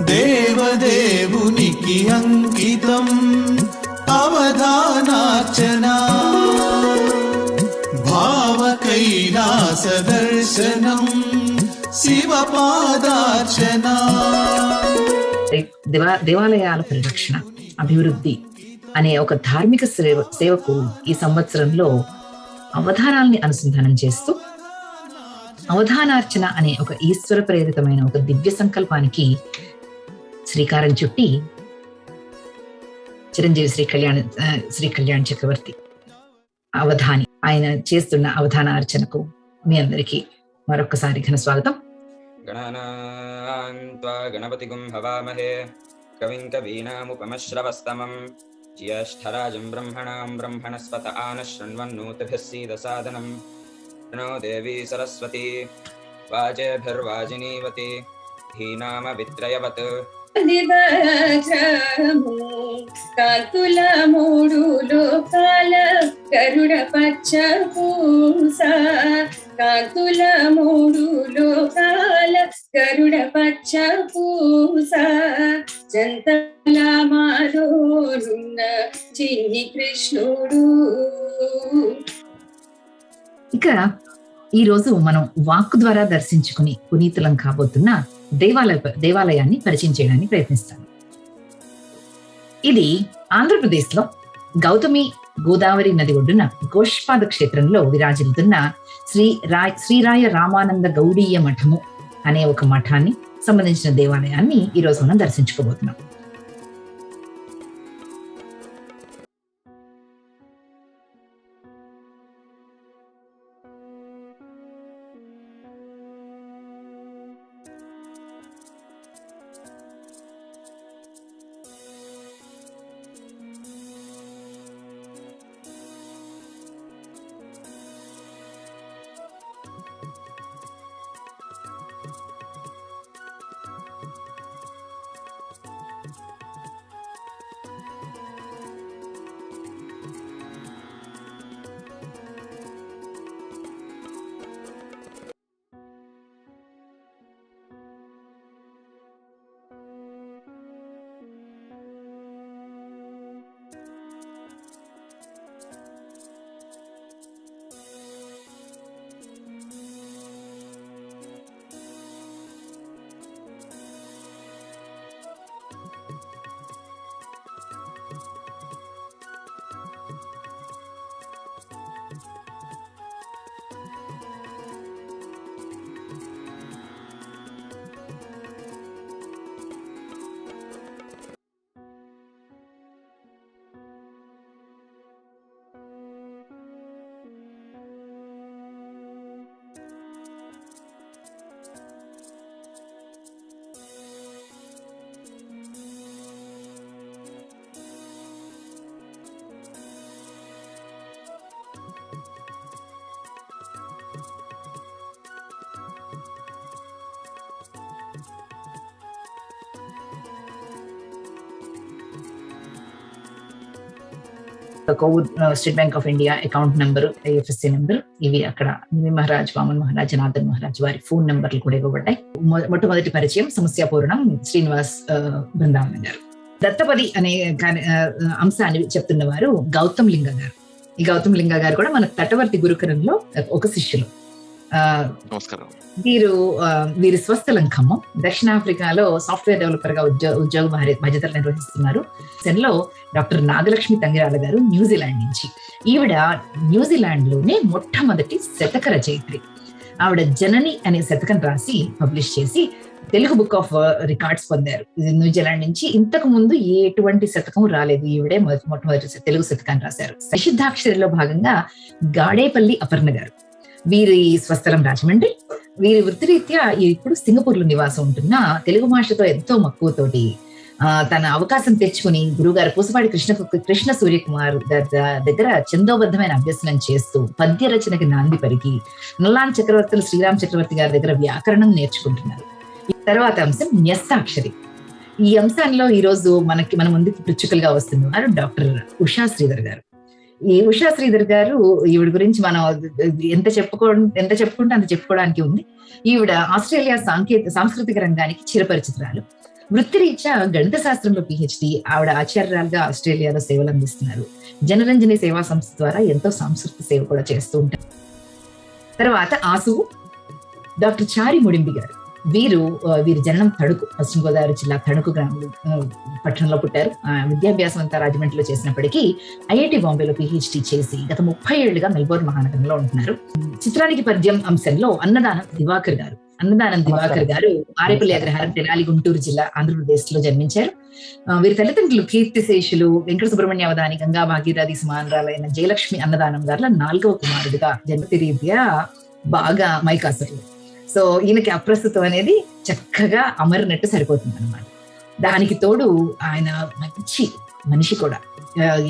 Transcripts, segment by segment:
దేవదేవునికి అంకితం అవధానార్చన. భావ కైలాస దర్శనం దేవాలయాల పరిరక్షణ అభివృద్ధి అనే ఒక ధార్మిక సేవ సేవకు ఈ సంవత్సరంలో అవధానాల్ని అనుసంధానం చేస్తూ అవధానార్చన అనే ఒక ఈశ్వర ప్రేరితమైన ఒక దివ్య సంకల్పానికి శ్రీకారం చుట్టి చిరంజీవి శ్రీ కళ్యాణ్ ఆ, శ్రీ కళ్యాణ్ చక్రవర్తి అవధాని ఆయన చేస్తున్న అవధాన అర్చనకు మీ అందరికీ మరొకసారి ఘన స్వాగతం गणानां त्वा गणपतिगुं हवामहे कविं कवीनामुपमश्रवस्तमं ज्येष्ठराजं ब्रह्मणां ब्रह्मणस्पत आनः शृण्वन्नोतिभिः सीदसादनं प्रणो देवी सरस्वती वाजेभिर्वाजिनीवती धीनामवित्रयवत् నివజ్రము కాంతుల మూడు లోకాల గరుడ పచ్చ పూస కాంతుల మూడు లోకాల గరుడ పచ్చ పూస. జంతల మారోరున్న చిన్ని కృష్ణుడు ఇక ఈరోజు మనం వాక్ ద్వారా దర్శించుకుని పునీతులం కాబోతున్న దేవాలయ దేవాలయాన్ని పరిచయం చేయడానికి ప్రయత్నిస్తాను. ఇది ఆంధ్రప్రదేశ్లో గౌతమి గోదావరి నది ఒడ్డున గోష్పాద క్షేత్రంలో విరాజిల్లుతున్న శ్రీ రాయ్ శ్రీరాయ రామానంద గౌడీయ మఠము అనే ఒక మఠాన్ని సంబంధించిన దేవాలయాన్ని ఈరోజు మనం దర్శించుకోబోతున్నాం. Covid state bank of India account number IFSC number ఇవి అక్కడ మహారాజ్ వామన్ మహారాజ్ నాథన్ మహారాజ్ వారి ఫోన్ నెంబర్లు కూడా ఇవ్వబడ్డాయి. మొట్టమొదటి పరిచయం సమస్య పూర్ణం శ్రీనివాస్ బృందావన్ గారు. దత్తపది అనే అంశాన్ని చెప్తున్న వారు గౌతమ్ లింగ గారు. ఈ గౌతమ్ లింగ గారు కూడా మన తటవర్తి గురుకులంలో ఒక శిష్యులు. నమస్కారం. వీరు ఆ, వీరి స్వస్థలం ఖమ్మం దక్షిణాఫ్రికాలో సాఫ్ట్వేర్ డెవలపర్గా ఉద్యోగ ఉద్యోగ బాధ్య- బాధ్యతలు నిర్వహిస్తున్నారు. సెన్లో డాక్టర్ నాగలక్ష్మి తంగిరాల గారు న్యూజిలాండ్ నుంచి. ఈవిడ న్యూజిలాండ్లోనే మొట్టమొదటి శతక రచయిత్రి ఆవిడ జనని అనే శతకం రాసి పబ్లిష్ చేసి తెలుగు బుక్ ఆఫ్ రికార్డ్స్ పొందారు. న్యూజిలాండ్ నుంచి ఇంతకు ముందు ఎటువంటి శతకం రాలేదు. ఈవిడే మొదటి- మొట్టమొదటి తెలుగు శతకాన్ని రాశారు. నిషిద్ధాక్షరిలో భాగంగా గాడేపల్లి అపర్ణ గారు. వీరి స్వస్థలం రాజమండ్రి. వీరి వృత్తిరీత్యా ఇప్పుడు సింగపూర్లో నివాసం ఉంటున్న తెలుగు భాషతో ఎంతో మక్కువతోటి ఆ, తన అవకాశం తెచ్చుకుని గురుగారు పూసపాటి కృష్ణ కృష్ణ సూర్యకుమార్ దగ్గర చందోబద్ధమైన అభ్యసనం చేస్తూ పద్య రచనకి నాంది పరిగి నల్లాన్ చక్రవర్తులు శ్రీరామ్ చక్రవర్తి గారి దగ్గర వ్యాకరణం నేర్చుకుంటున్నారు. ఈ తర్వాత అంశం న్యస్తాక్షరి ఈ అంశంలో ఈ రోజు మనకి మన ముందుకి పృచ్చుకలుగా వస్తున్నారు డాక్టర్ ఉషా శ్రీధర్ గారు. ఈ ఉషా శ్రీధర్ గారు ఈవిడ గురించి మనం ఎంత చెప్పుకో ఎంత చెప్పుకుంటే అంత చెప్పుకోవడానికి ఉంది. ఈవిడ ఆస్ట్రేలియా సాంకేతిక సాంస్కృతిక రంగానికి చిరపరిచితురాలు. వృత్తిరీత్యా గణిత శాస్త్రంలో పిహెచ్డి ఆవిడ ఆచార్యురాలుగా ఆస్ట్రేలియాలో సేవలు అందిస్తున్నారు. జనరంజని సేవా సంస్థ ద్వారా ఎంతో సాంస్కృతిక సేవ కూడా చేస్తూ ఉంటారు. తర్వాత ఆసు డాక్టర్ చారి ముడింబి గారు. వీరు వీరి జననం తణుకు పశ్చిమ గోదావరి జిల్లా తణుకు గ్రామంలో పట్టణంలో పుట్టారు. విద్యాభ్యాసం అంతా రాజమండ్రిలో చేసినప్పటికీ ఐఐటి బాంబేలో పిహెచ్డి చేసి గత ముప్పై ఏళ్ళుగా మెల్బోర్న్ మహానగరంలో ఉంటున్నారు. చిత్రానికి పద్యం అంశంలో అన్నదానం దివాకర్ గారు. అన్నదానం దివాకర్ గారు ఆరేపల్లి అగ్రహారం తెనాలి గుంటూరు జిల్లా ఆంధ్రప్రదేశ్లో జన్మించారు వీరి తల్లిదండ్రులు కీర్తిశేషులు వెంకట సుబ్రహ్మణ్య అవధాని గంగా భాగీరథి సమానరాలైన జయలక్ష్మి అన్నదానం గారుల నాలుగవ కుమారుడిగా జన్మతి రీత్యా బాగా మైకాసరులు. సో ఈయనకి అప్రస్తుతం అనేది చక్కగా అమరినట్టు సరిపోతుంది అనమాట దానికి తోడు ఆయన మంచి మనిషి కూడా.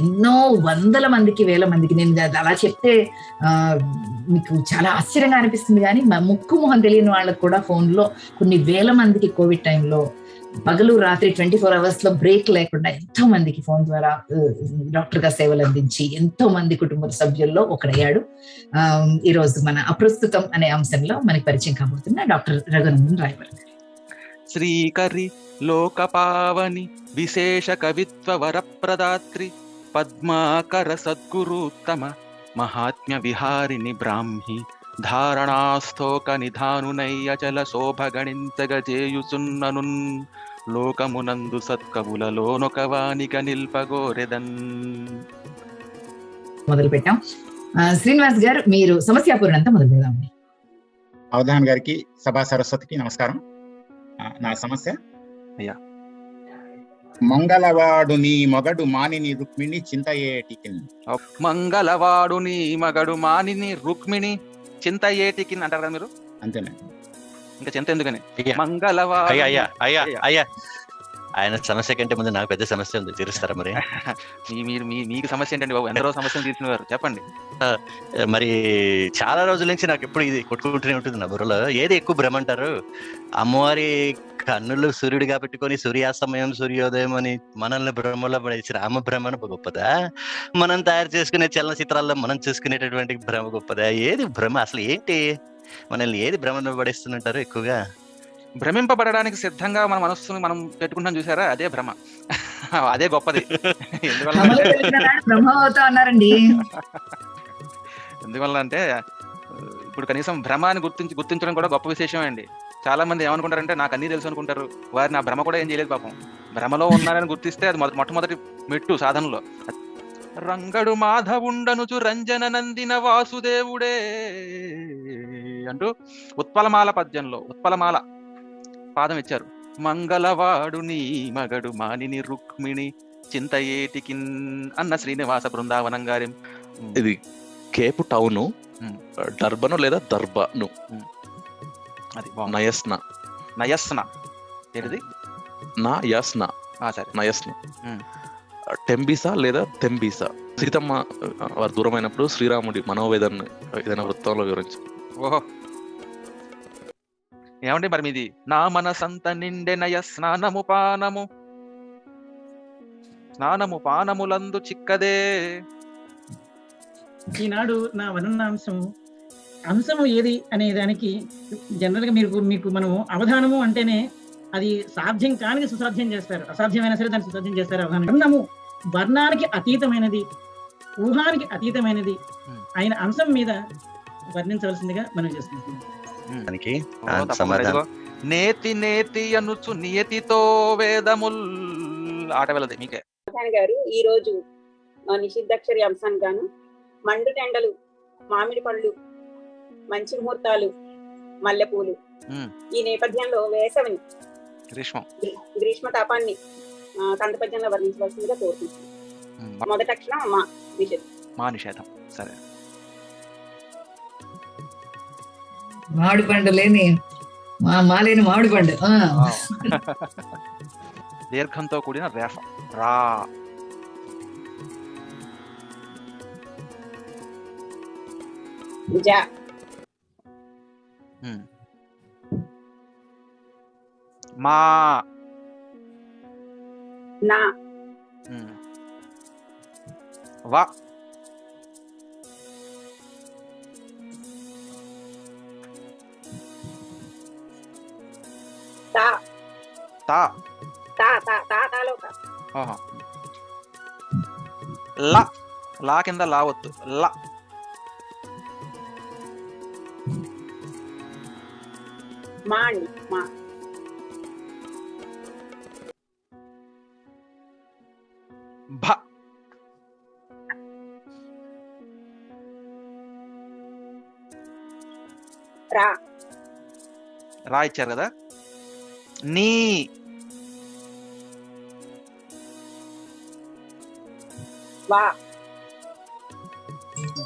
ఎన్నో వందల మందికి వేల మందికి నేను అలా చెప్తే మీకు చాలా ఆశ్చర్యంగా అనిపిస్తుంది. కానీ మా ముక్కు మొహం తెలియని వాళ్ళకు కూడా ఫోన్లో కొన్ని వేల మందికి కోవిడ్ టైంలో పగలు రాత్రి ట్వంటీ ఫోర్ అవర్స్లో బ్రేక్ లేకుండా ఎంతో మందికి ఫోన్ ద్వారా డాక్టర్గా సేవలు అందించి ఎంతో మంది కుటుంబ సభ్యుల్లో ఒకడయ్యాడు. ఈ రోజు మన అప్రస్తుతం అనే అంశంలో మనకి పరిచయం కాబోతున్న డాక్టర్ రఘునందన్ రాయవర్ శ్రీకరి లోకపావని విశేష కవిత్వ వరప్రదాత్రి పద్మాకర సద్గురుత్తమ మహాత్మ్య విహారిణి బ్రాహ్మి ధారణాస్థోక నిధానునై అచల శోభ గణించగ చేయుచున్ననున్ లోకమునందు సత్కవులలోనొకవానిక నిల్పగోరెదన్. మొదలు పెట్టాం శ్రీనివాస్ గారు మీరు సమస్యాపూర్ణ అంతా మొదలు పెడదామండి అవధాన్ గారికి సభా సరస్వతికి నమస్కారం. నా సమస్య? అయ్యా. మంగళవాడు నీ మొగడు మానిని రుక్మిణి చింతయేటికి మంగళవాడు నీ మగడు మానిని రుక్మిణి చింత ఏటికి అంటారు కదా మీరు? అంతేనే ఇంకా చింత ఎందుకని? అయ్యా. మంగళవాడు అయ్యా అయ్యా అయ్యా. అయ్యా. ఆయన సమస్య కంటే ముందు నాకు పెద్ద సమస్య ఉంది. తీరుస్తారా మరి? మీ మీరు మీ మీకు సమస్య ఏంటండి బాబు? ఎందరో సమస్యలు తీర్చినవారు. చెప్పండి. మరి చాలా రోజుల నుంచి నాకు ఎప్పుడు ఇది కొట్టుకుంటూనే ఉంటుంది నా బుర్రలో. ఏది ఎక్కువ భ్రమ అంటారు? అమ్మవారి కన్నులు సూర్యుడిగా పెట్టుకొని సూర్యాస్తమయం సూర్యోదయం అని మనల్ని భ్రమలో పడేసి రామ భ్రమణ గొప్పదా? మనం తయారు చేసుకునే చలనచిత్రాల్లో మనం చూసుకునేటటువంటి భ్రమ గొప్పదా? ఏది భ్రమ? అసలు ఏంటి? మనల్ని ఏది భ్రమను పడేస్తుంటారు ఎక్కువగా? భ్రమింపబడడానికి సిద్ధంగా మన మనస్సుని మనం పెట్టుకుంటాం చూసారా? అదే భ్రమ. అదే గొప్పది. ఎందువల్ల అంటే ఇప్పుడు కనీసం భ్రమ అని గుర్తించి గుర్తించడం కూడా గొప్ప విశేషమే అండి. చాలా మంది ఏమనుకుంటారంటే నాకు అన్ని తెలుసు అనుకుంటారు. వారిని ఆ భ్రమ కూడా ఏం చేయలేదు పాపం. భ్రమలో ఉన్నారని గుర్తిస్తే అది మొద- మొట్టమొదటి మెట్టు సాధనలో. రంగడు మాధవుండనుచు రంజన నందిన వాసుదేవుడే అంటూ ఉత్పలమాల పద్యంలో ఉత్పలమాల పాదం ఇచ్చారు. మంగళవాడు నీ మగడు మానిని రుక్మిణి చింత ఏటికిన్ అన్న శ్రీనివాస బృందావనం గారి ఇది కేపు టౌను. డర్బను లేదా దర్బను? అది నయస్న. నయస్న. ఏంటిది నా యస్న సరే. నయస్న. టెంబిసా లేదా తెంబిసా? సీతమ్మ వారు దూరమైనప్పుడు శ్రీరాముడి మనోవేదన ఏదైనా వృత్తంలో వివరించు ఓహో. ఏమండి మరి మీది? నా మనసంత నిండెనయ స్నానము పానము. స్నానము పానములందు చిక్కదే. ఈనాడు నా వర్ణనాంశము అంశము ఏది అనే దానికి జనరల్గా మీకు మీకు మనము అవధానము అంటేనే అది సాధ్యం కానికి సుసాధ్యం చేస్తారు. అసాధ్యమైనా సరే దాన్ని సుసాధ్యం చేస్తారు అవధానం. వర్ణము వర్ణానికి అతీతమైనది ఊహానికి అతీతమైనది. ఆయన అంశం మీద వర్ణించవలసిందిగా మనం చేసుకుంటున్నాం దానికి సమాధానం. నేతి నేతి అనుచు నియతితో వేదముల్. ఆట వెళ్ళదు మీకే. గారు ఈ రోజు ఆ, నిషిద్ధక్షరి అంశానికి గాను మండు టెండలు మామిడి పళ్ళు మంచి ముహూర్తాలు మల్లెపూలు. ఈ నేపథ్యంలో వేసవిని గ్రీష్మం. గ్రీ- గ్రీష్మ తాపాన్ని ఆ, కంఠపద్యంలో వర్ణించవలసిందిగా కోరుకుంటున్నాను. మొదటి అక్షరం మా నిషిద్ధం మా నిషేధం. సరే. మామిడి పండు లేని మా మాలేని మామిడి పండు. దీర్ఘంతో కూడిన రేఫ రా. మా. నా. వా. తా తా తా తా తా తాలో తా ఆహా. లా లా కింద లా వద్దు లా. మా అండి మా. భ. రా. రా ఇచ్చారు కదా? నీ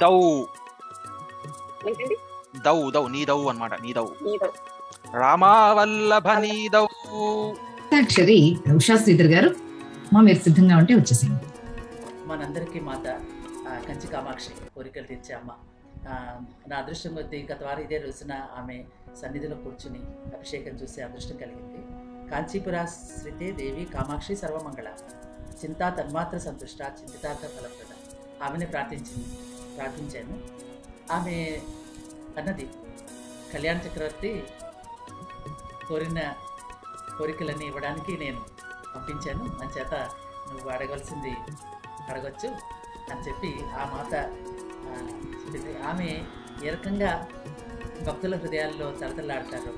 దౌ. దౌ దౌ నీ దౌ అన్నమాట నీ దౌ. రామావల్లభ నీ దౌ. అక్షరి ఉషా శ్రీధర్ గారు మా మీరు సిద్ధంగా ఉంటే వచ్చేసేయండి. మనందరికీ మాత కంచి కామాక్షి కోరికలు తీర్చే అమ్మ. నా అదృష్టం కొద్దీ గత వారం ఇదే రోజున ఆమె సన్నిధిలో కూర్చుని అభిషేకం చూసే అదృష్టం కలిగింది. కాంచీపురాశ్రితే దేవి కామాక్షి సర్వమంగళ. చింతా తన్మాత్ర సంతుష్ట చింతితార్థ ఫలప్రద. ఆమెను ప్రార్థించింది ప్రార్థించాను. ఆమె అన్నది కళ్యాణ చక్రవర్తి కోరిన కోరికలన్నీ ఇవ్వడానికి నేను పంపించాను. అంచేత నువ్వు అడగవలసింది అడగచ్చు అని చెప్పి ఆ మాత ఆమె ఏ రకంగా భక్తుల హృదయాల్లో తలతలాడతారు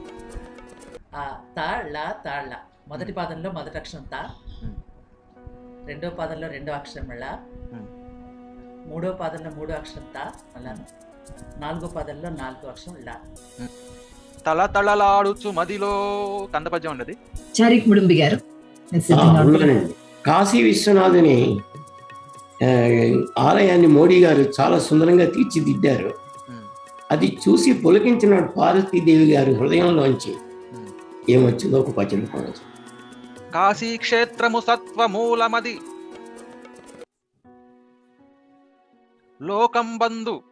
ఆ తాళ్ళ తాళ్ళ మొదటి పాదంలో మొదటి అక్షరం తా. రెండో పాదంలో రెండో అక్షరం ళ. మూడో పాదంలో మూడో అక్షరం తా మళ్ళాను నాలుగో పాదంలో నాలుగో అక్షరం ళ. తల తళలాడుచు మదిలో. కందపద్యం ఉండదు చారిక్ ముడుంబి గారు. కాశీ విశ్వనాథుని ఆలయాన్ని మోడీ గారు చాలా సుందరంగా తీర్చిదిద్దారు. అది చూసి పులకించిన పార్వతీదేవి గారి హృదయంలోంచి. ఏమొచ్చిందో ఒక పద్యం కొనచ్చు. కాశీ క్షేత్రము సత్వమూలమది. లోకం బంధు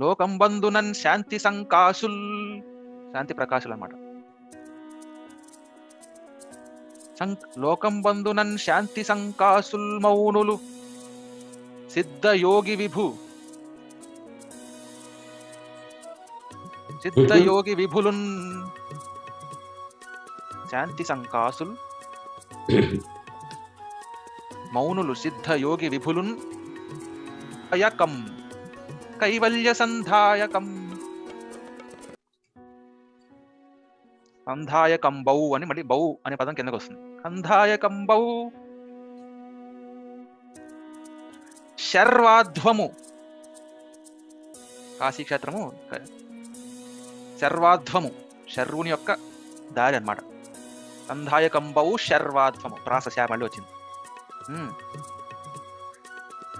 లోకం బంధునన్ శాంతి సంకాసుల్ శాంతి ప్రకాశులు అన్నమాట. సం- లోకం బంధునన్ శాంతి సంకాసుల్ మౌనులు. సిద్ధ యోగి విభు. సిద్ధ మ్మ్. యోగి విభులున్. శాంతి సంకాసుల్. మౌనులు సిద్ధ యోగి విభులున్. అయకం. కైవల్య సంధాయకం. సంధాయకం బౌ అని మళ్ళీ బౌ అనే పదం కిందకు వస్తుంది. సంధాయకం బౌ. శర్వాధ్వము. కాశీక్షేత్రము. శర్వాధ్వము శర్వుని యొక్క దారి అన్నమాట సంధాయకంబౌ శర్వాధ్వము ప్రాసశా మళ్ళీ వచ్చింది.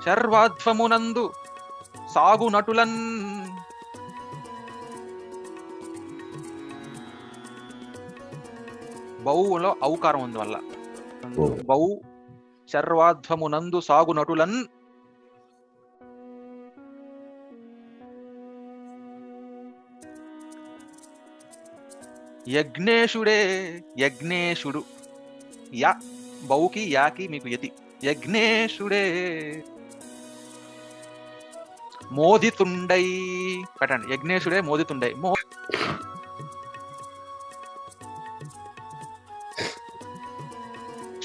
శర్వాధ్వమునందు సాగు నటులన్ బౌలో ఔకారం ఉంది వల్ల. బౌ శర్వాధ్వమునందు సాగు నటులన్ యజ్ఞేశుడే యజ్ఞేశుడు యా బౌకి యాకి మీకు యతి. యజ్ఞేశుడే మోదితుండై. పెట్టండి యజ్ఞేశుడే మోదితుండై. మో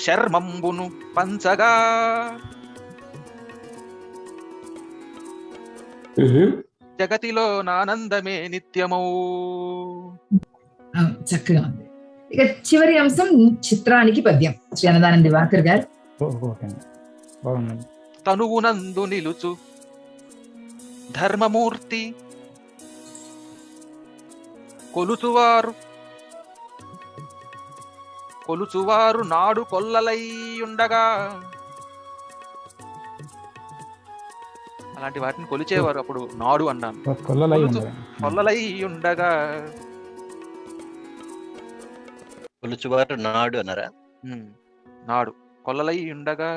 శర్మంబును పంచగా. జగతిలో నానందమే నిత్యమౌ. చక్కగా ఉంది ఇక చివరి అంశం చిత్రానికి పద్యం శ్రీ అన్నదానంద దివాకర్ గారు తనువునందు నిలుచు ధర్మమూర్తి కొలుచువారు కొలుచువారు నాడు కొల్లలై ఉండగా అలాంటి వాటిని కొలిచేవారు అప్పుడు నాడు అన్నాను కొల్లలై ఉండగా. కొలుచువారు నాడు అన్నారా? నాడు. కొల్లలై ఉండగా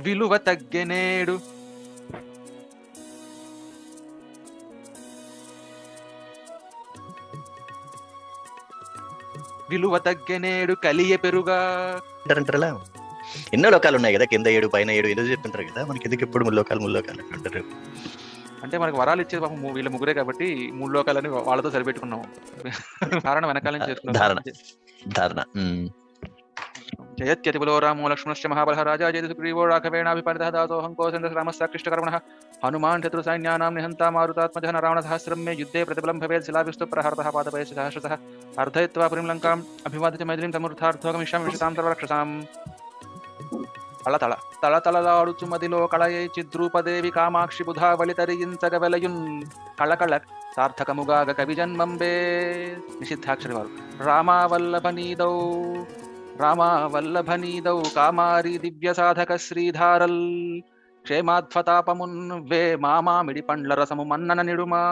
విలువ తగ్గెనేడు. విలువ తగ్గెనేడు కలియ పెరుగా. అంటారంటారా? ఎన్నో లోకాలు ఉన్నాయి కదా కింద ఏడు పైన ఏడు ఏదో చెప్పింటారు కదా మనకి ఎందుకు ఎప్పుడు మూడు లోకాలు మూడు లోకాలు అంటారు? అంటే మనకు వరాలు ఇచ్చేది పాపం వీళ్ళ ముగ్గురే కాబట్టి మూడు లోకాలని వాళ్ళతో సరిపెట్టుకున్నాం కారణం వెనకాల నుంచి చేసుకున్నాం జయత్యతిపులో రామో లక్ష్మణశ్చ రాజా జయసుగ్రీవో రాఘవేణాభిపరితః దాసోహం రామస్య హనుమాన్ శత్రు సైన్యానాం నిహంతా మారుతాత్మజ రావణ సహస్రం మే యుద్ధే ప్రతిబలం భవేత్ శిలాభిస్తు ప్రహరతః పాదపయ సహస్రతః అర్ధయత్వా పురిం లంకాం అభివాదిత మైత్రీం సమర్థార్థో గమిష్యామి తళతళ తళతళలాడుచు మదిలో కళయై చిద్రూపదేవి కామాక్షి బుధావళి తరించగవెలయున్ కళకళ సార్థకముగాగ కవి జన్మంబే. నిషిద్ధాక్షరి వారు రామావల్లభనీదౌ రామావల్లభనీదౌ కామారి దివ్య సాధక శ్రీధారల్. క్షేమాధ్వతాపమున్ వే మామామిడి పండ్ల రసము మన్నన నిడుమా.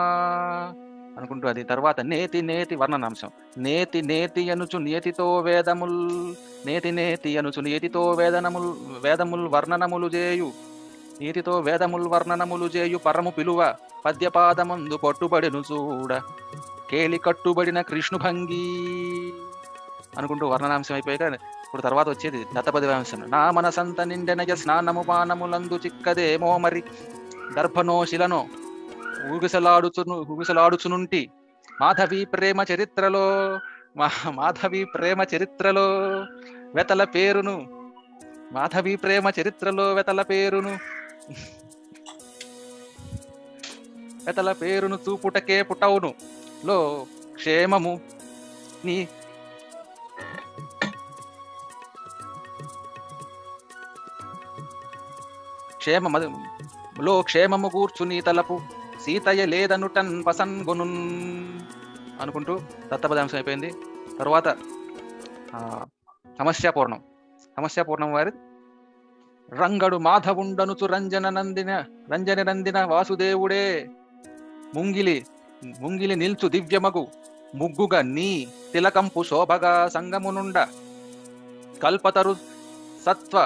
అనుకుంటూ అది తర్వాత నేతి నేతి వర్ణనాంశం. నేతి నేతి అనుచు నియతితో వేదముల్ నేతి నేతి అనుచు నియతితో వేదనముల్ వేదముల్ వర్ణనములు చేయు నీతితో వేదముల్ వర్ణనములు చేయు పరము పిలువ పద్యపాదమందు పట్టుబడిను చూడ. కేలి కట్టుబడిన కృష్ణుభంగి అనుకుంటూ వర్ణనాంశం అయిపోయాక ఇప్పుడు తర్వాత వచ్చేది దత్తపదివాంశం. నా మనసంత నిండెనయ స్నానము పానములందు చిక్కదేమో మరి. దర్భనోశిలను ఊగిసలాడుచును ఊగిసలాడుచునుంటి. మాధవి ప్రేమ చరిత్రలో మా- మాధవి ప్రేమ చరిత్రలో వెతల పేరును. మాధవి ప్రేమ చరిత్రలో వెతల పేరును. వెతల పేరును చూపుటకే పుటవును లో క్షేమము నీ క్షేమ లో క్షేమము కూర్చుని తలపు. సీతయ్య లేదనుటన్ పసన్గొనున్ అనుకుంటూ దత్తపదాంశం అయిపోయింది. తర్వాత సమస్యాపూర్ణం సమస్యాపూర్ణం వారి రంగడు మాధవుండనుచు రంజన నందిన రంజన నందిన వాసుదేవుడే. ముంగిలి ముంగిలి నిల్చు దివ్యమగు ముగ్గుగా నీ తిలకంపు శోభగా సంగమునుండ. కల్పతరు సత్వ.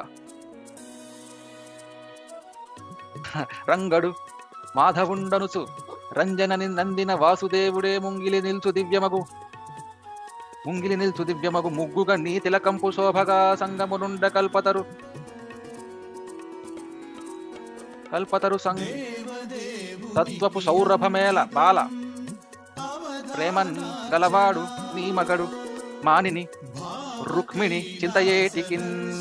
రంగడు మాధవుండనుచు రంజనని నందిన వాసుదేవుడే ముంగిలి నిల్చు దివ్యమగు. ముంగిలి నిల్చు దివ్యమగు ముగ్గుగా నీ తిలకంపు శోభగా సంగమునుండ కల్పతరు. కల్పతరు సంగ తత్వపు సౌరభమేల బాల. ప్రేమన్ గలవాడు నీ మగడు. మానిని రుక్మిణి చింతయేటికిన్.